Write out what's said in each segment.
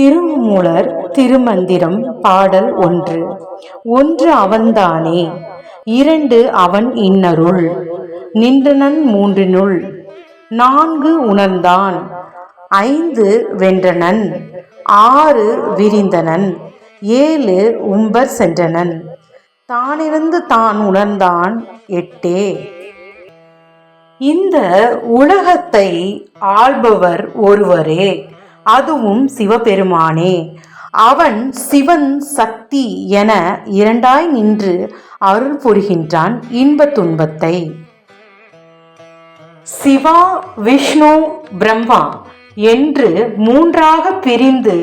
திருமூலர் திருமந்திரம் பாடல் ஒன்று. ஒன்று அவன்தானே இரண்டு அவன் இன்னருள். நின்றனன் மூன்றினுள் நான்கு உணர்ந்தான். ஐந்து வென்றனன் ஆறு விரிந்தனன் ஏழு உம்பர் சென்றனன். தானிருந்து தான் உணர்ந்தான் எட்டே. இந்த உலகத்தை ஆள்பவர் ஒருவரே. அதுவும் சிவபெருமானே. அவன் சிவன் சக்தி என இரண்டாய் நின்று அருள் புரிகின்றான் இன்ப துன்பத்தை. சிவா விஷ்ணு பிரம்மா என்று மூன்றாக பிரிந்து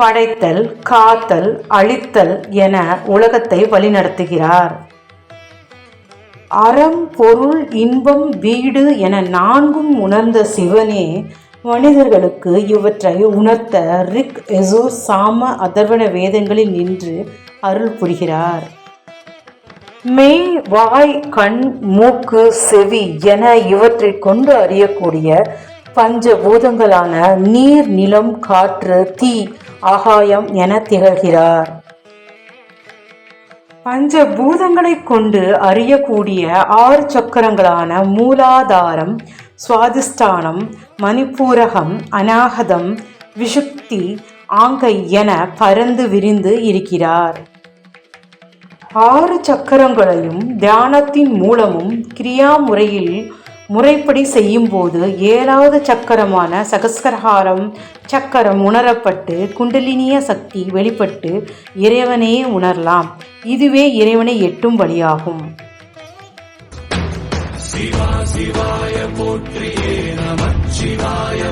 படைத்தல் காத்தல் அழித்தல் என உலகத்தை வழிநடத்துகிறார். அறம் பொருள் இன்பம் வீடு என நான்கும் உணர்ந்த சிவனே மனிதர்களுக்கு இவற்றை உணர்த்த ரிக் எசோ சாம அதர்வன வேதங்களில் நின்று அருள் புரிகிறார். மெய் வாய் கண் மூக்கு செவி என இவற்றை கொண்டு அறியக்கூடிய பஞ்ச பூதங்களான நீர் நிலம் காற்று தீ ஆகாயம் என திகழ்கிறார். பஞ்ச பூதங்களை கொண்டு அறியக்கூடிய ஆறு சக்கரங்களான மூலாதாரம் சுவாதிஷ்டானம் மணிப்பூரகம் அநாகதம் விஷுக்தி ஆங்கை என பரந்து விரிந்து இருக்கிறார். ஆறு சக்கரங்களையும் தியானத்தின் மூலமும் கிரியா முறையில் முறைப்படி செய்யும்போது ஏழாவது சக்கரமான சகஸ்கரஹாரம் சக்கரம் உணரப்பட்டு குண்டலினிய சக்தி வெளிப்பட்டு இறைவனையே உணரலாம். இதுவே இறைவனை எட்டும் வழியாகும். சிவா சிவாய போற்றியே நம சிவாய